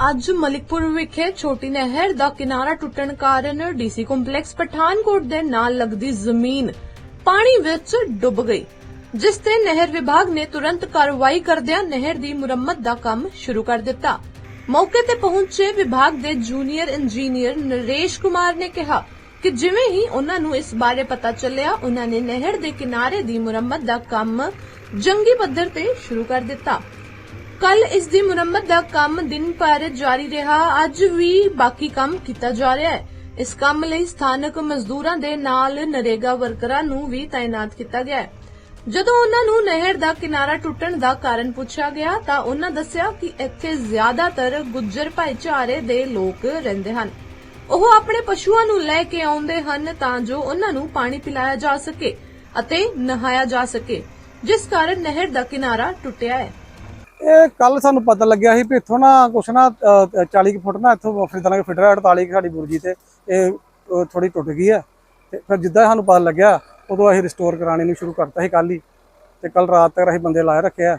ਅੱਜ ਮਲਿਕਪੁਰ ਵਿਖੇ ਛੋਟੀ ਨਹਿਰ ਦਾ ਕਿਨਾਰਾ ਟੁੱਟਣ ਕਾਰਨ ਡੀਸੀ ਕੰਪਲੈਕਸ ਪਠਾਨਕੋਟ ਦੇ ਨਾਲ ਲੱਗਦੀ ਜ਼ਮੀਨ ਪਾਣੀ ਵਿੱਚ ਡੁੱਬ ਗਈ, ਜਿਸ ਤੇ ਨਹਿਰ ਵਿਭਾਗ ਨੇ ਤੁਰੰਤ ਕਾਰਵਾਈ ਕਰਦਿਆਂ ਨਹਿਰ ਦੀ ਮੁਰੰਮਤ ਦਾ ਕੰਮ ਸ਼ੁਰੂ ਕਰ ਦਿੱਤਾ। ਮੌਕੇ ਤੇ ਪਹੁੰਚੇ ਵਿਭਾਗ ਦੇ ਜੂਨੀਅਰ ਇੰਜੀਨੀਅਰ ਨਰੇਸ਼ ਕੁਮਾਰ ਨੇ ਕਿਹਾ ਕਿ ਜਿਵੇਂ ਹੀ ਉਹਨਾਂ ਨੂੰ ਇਸ ਬਾਰੇ ਪਤਾ ਚੱਲਿਆ, ਉਹਨਾਂ ਨੇ ਨਹਿਰ ਦੇ ਕਿਨਾਰੇ ਦੀ ਮੁਰੰਮਤ ਦਾ ਕੰਮ ਜੰਗੀ ਪੱਧਰ ਤੇ ਸ਼ੁਰੂ ਕਰ ਦਿੱਤਾ। ਕੱਲ ਇਸ ਦੀ ਮੁਰੰਮਤ ਦਾ ਕੰਮ ਦਿਨ ਭਰ ਜਾਰੀ ਰਿਹਾ। ਅੱਜ ਵੀ ਬਾਕੀ ਕੰਮ ਕੀਤਾ ਜਾ ਰਿਹਾ ਹੈ। ਇਸ ਕੰਮ ਲਈ ਸਥਾਨਕ ਮਜ਼ਦੂਰਾਂ ਦੇ ਨਾਲ ਨਰੇਗਾ ਵਰਕਰਾਂ ਨੂੰ ਵੀ ਤਾਇਨਾਤ ਕੀਤਾ ਗਿਆ ਹੈ। ਜਦੋਂ ਉਹਨਾਂ ਨੂੰ ਨਹਿਰ ਦਾ ਕਿਨਾਰਾ ਟੁੱਟਣ ਦਾ ਕਾਰਨ ਪੁੱਛਿਆ ਗਿਆ, ਤਾਂ ਉਹਨਾਂ ਦੱਸਿਆ ਕਿ ਇੱਥੇ ਜ਼ਿਆਦਾਤਰ ਗੁੱਜਰ ਭਾਈਚਾਰੇ ਦੇ ਲੋਕ ਰਹਿੰਦੇ ਹਨ। ਉਹ ਆਪਣੇ ਪਸ਼ੂਆਂ ਨੂੰ ਲੈ ਕੇ ਆਉਂਦੇ ਹਨ ਤਾਂ ਜੋ ਉਹਨਾਂ ਨੂੰ ਪਾਣੀ ਪਿਲਾਇਆ ਜਾ ਸਕੇ ਅਤੇ ਨਹਾਇਆ ਜਾ ਸਕੇ, ਜਿਸ ਕਾਰਨ ਨਹਿਰ ਦਾ ਕਿਨਾਰਾ ਟੁੱਟਿਆ ਹੈ। ਇਹ ਕੱਲ ਸਾਨੂੰ ਪਤਾ ਲੱਗਿਆ ਸੀ ਵੀ ਇੱਥੋਂ ਨਾ ਕੁਛ ਨਾ ਅ, 40 ਕੁ ਫੁੱਟ ਨਾ ਇੱਥੋਂ ਫਰੀਦਾਂ ਫਿਟਰ 48 ਕੁ ਸਾਡੀ ਬੁਰਜੀ ਤੇ। ਇਹ ਥੋੜੀ ਟੁੱਟ ਗਈ ਹੈ। ਤੇ ਫਿਰ ਜਿੱਦਾਂ ਸਾਨੂੰ ਪਤਾ ਲੱਗਿਆ ਉਦੋਂ ਅਸੀਂ ਰਿਸਟੋਰ ਕਰਾਣੇ ਨੂੰ ਸ਼ੁਰੂ ਕਰਤਾ ਸੀ ਕੱਲ ਹੀ। ਤੇ ਕੱਲ ਰਾਤ ਤੱਕ ਅਸੀਂ ਬੰਦੇ ਲਾਏ ਰੱਖਿਆ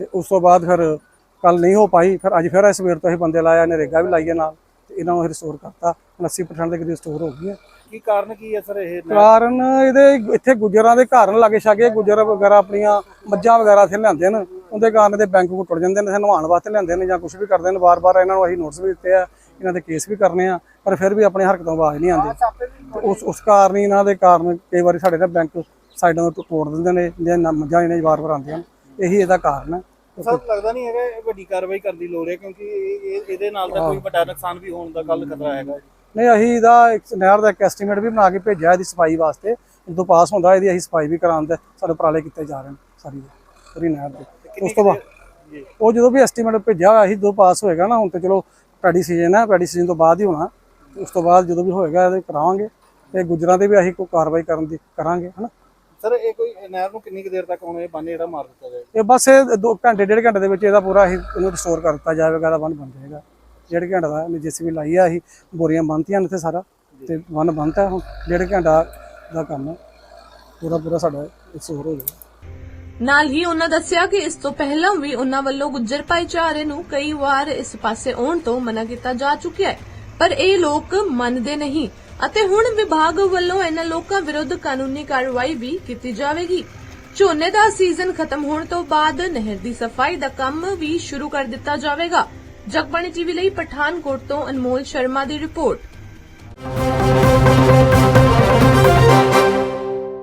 ਤੇ ਉਸ ਤੋਂ ਬਾਅਦ ਫਿਰ ਕੱਲ ਨਹੀਂ ਹੋ ਪਾਈ। ਫਿਰ ਅੱਜ ਫਿਰ ਇਸ ਸਵੇਰ ਤੋਂ ਅਸੀਂ ਬੰਦੇ ਲਾਇਆ ਨਰੇਗਾ ਵੀ ਲਾਈਏ ਨਾਲ। ਤੇ ਇਹਨਾਂ ਨੂੰ ਰਿਸਟੋਰ ਕਰਤਾ। ਹੁਣ 80% ਦੇ ਕਰੀਬ ਰਿਸਟੋਰ ਹੋ ਗਈ ਹੈ। ਕੀ ਕਾਰਨ ਕੀ ਹੈ ਸਰ ਇਹ? ਕਾਰਨ ਇਹਦੇ ਇੱਥੇ ਗੁੱਜਰਾਂ ਦੇ ਘਰ ਲਾਗੇ ਛਾਗੇ ਗੁੱਜਰ ਵਗੈਰਾ ਆਪਣੀਆਂ ਮੱਝਾਂ ਵਗੈਰਾ ਇੱਥੇ ਲਿਆਂਦੇ ਨੇ। ਉਹਦੇ ਕਾਰਨ ਦੇ ਬੈਂਕ ਕੋ ਟੁੱਟ ਜਾਂਦੇ ਨੇ ਨਹਾਉਣ ਵਾਸਤੇ ਲਿਆਂਦੇ ਨੇ ਜਾਂ ਕੁਝ ਵੀ ਕਰਦੇ ਨੇ ਵਾਰ-ਵਾਰ ਇਹਨਾਂ ਨੂੰ ਅਸੀਂ ਨੋਟਿਸ ਵੀ ਦਿੱਤੇ ਆ ਇਹਨਾਂ ਦੇ ਕੇਸ ਵੀ ਕਰਨੇ ਆ ਪਰ ਫਿਰ ਵੀ ਆਪਣੀ ਹਰਕਤਾਂ ਬਾਜ਼ ਨਹੀਂ ਆਉਂਦੇ। ਤੇ ਉਸ ਉਸ ਕਾਰਨ ਹੀ ਇਹਨਾਂ ਦੇ ਕਾਰਨ ਕਈ ਵਾਰੀ ਸਾਡੇ ਨਾ ਬੈਂਕ ਸਾਈਡਾਂ ਤੋਂ ਤੋੜ ਦਿੰਦੇ ਨੇ ਜਾਂ ਮੱਝਾਂ ਇਹਨਾਂ ਵਾਰ-ਵਾਰ ਆਉਂਦੀਆਂ ਨੇ ਇਹੀ ਇਹਦਾ ਕਾਰਨ ਹੈ ਸਰ ਲੱਗਦਾ ਨਹੀਂ ਹੈਗਾ ਇਹ ਵੱਡੀ ਕਾਰਵਾਈ ਕਰਨ ਦੀ ਲੋੜ ਹੈ ਕਿਉਂਕਿ ਇਹ- ਇਹ- ਇਹਦੇ ਨਾਲ ਤਾਂ ਕੋਈ ਵੱਡਾ ਨੁਕਸਾਨ ਵੀ ਹੋਣ ਦਾ ਕੱਲ ਖਤਰਾ ਹੈਗਾ। ਨਹੀਂ ਅਸੀਂ ਇਹਦਾ ਇੱਕ ਨਹਿਰ ਦਾ ਇੱਕ ਐਸਟੀਮੇਟ ਵੀ ਬਣਾ ਕੇ ਭੇਜਿਆ ਇਹਦੀ ਸਫ਼ਾਈ ਵਾਸਤੇ। ਜਦੋਂ ਪਾਸ ਹੁੰਦਾ ਇਹਦੀ ਅਸੀਂ ਸਫ਼ਾਈ ਵੀ ਕਰਾਉਣ ਦੇ ਸਾਡੇ ਉਪਰਾਲੇ ਕੀਤੇ ਜਾ ਰਹੇ ਨੇ ਸਾਰੀ ਪੂਰੀ ਨਹਿਰ ਦੇ। ਉਸ ਤੋਂ ਬਾਅਦ ਉਹ ਜਦੋਂ ਵੀ ਐਸਟੀਮੇਟ ਭੇਜਿਆ ਹੋਇਆ ਸੀ ਜਦੋਂ ਪਾਸ ਹੋਏਗਾ ਨਾ ਹੁਣ ਤੇ ਚਲੋ ਪੈਡੀ ਸੀਜ਼ਨ ਹੈ ਪੈਡੀ ਸੀਜ਼ਨ ਤੋਂ ਬਾਅਦ ਹੀ ਹੋਣਾ। ਉਸ ਤੋਂ ਬਾਅਦ ਜਦੋਂ ਵੀ ਹੋਏਗਾ ਇਹਦੇ ਕਰਾਵਾਂਗੇ। ਤੇ ਗੁਜਰਾਂ ਤੇ ਵੀ ਅਸੀਂ ਕੋਈ ਕਾਰਵਾਈ ਕਰਨ ਦੀ ਕਰਾਂਗੇ ਹਨਾ। ਸਰ ਇਹ ਕੋਈ ਨਹਿਰ ਨੂੰ ਕਿੰਨੀ ਕੁ ਦੇਰ ਤੱਕ ਹੁਣ ਇਹ ਬੰਨ ਜਿਹੜਾ ਮਾਰ ਦਿੱਤਾ ਜਾਏ ਇਹ ਬਸ ਇਹ ਦੋ ਘੰਟੇ ਡੇਢ ਘੰਟੇ ਦੇ ਵਿੱਚ ਇਹਦਾ ਪੂਰਾ ਅਸੀਂ ਇਹਨੂੰ ਰਿਸਟੋਰ ਕਰ ਦਿੱਤਾ ਜਾਵੇਗਾ ਦਾ ਬੰਨ ਬਣ ਜਾਏਗਾ। ਡੇਢ ਘੰਟੇ ਦਾ ਜਿਸ ਵੀ ਲਾਈ ਆ ਅਸੀਂ ਬੋਰੀਆਂ ਬੰਨਤੀਆਂ ਨੇ ਇੱਥੇ ਸਾਰਾ। ਤੇ ਬੰਨ ਬੰਨਤਾ ਹੁਣ ਡੇਢ ਘੰਟਾ ਦਾ ਕੰਮ ਹੈ। ਪੂਰਾ ਪੂਰਾ ਸਾਡਾ ਰਿਸਟੋਰ ਹੋ ਜਾਏਗਾ ਨਾਲ ਹੀ ਉਹਨਾਂ ਦੱਸਿਆ ਕਿ ਇਸ ਤੋਂ ਪਹਿਲਾਂ ਵੀ ਉਹਨਾਂ ਵੱਲੋਂ ਗੁੱਜਰ ਭਾਈਚਾਰੇ ਨੂੰ ਕਈ ਵਾਰ ਇਸ ਪਾਸੇ ਆਉਣ ਤੋਂ ਮਨਾ ਕੀਤਾ ਜਾ ਚੁੱਕਿਆ ਹੈ। ਪਰ ਇਹ ਲੋਕ ਮੰਨਦੇ ਨਹੀਂ ਅਤੇ ਹੁਣ ਵਿਭਾਗ ਵੱਲੋਂ ਇਹਨਾਂ ਲੋਕਾਂ ਵਿਰੁੱਧ ਕਾਨੂੰਨੀ ਕਾਰਵਾਈ ਵੀ ਕੀਤੀ ਜਾਵੇਗੀ। ਝੋਨੇ ਦਾ ਸੀਜ਼ਨ ਖਤਮ ਹੋਣ ਤੋਂ ਬਾਅਦ ਨਹਿਰ ਦੀ ਸਫ਼ਾਈ ਦਾ ਕੰਮ ਵੀ ਸ਼ੁਰੂ ਕਰ ਦਿੱਤਾ ਜਾਵੇਗਾ। ਜਗਬਾਣੀ ਟੀਵੀ ਲਈ ਪਠਾਨਕੋਟ ਤੋਂ ਅਨਮੋਲ ਸ਼ਰਮਾ ਦੀ ਰਿਪੋਰਟ।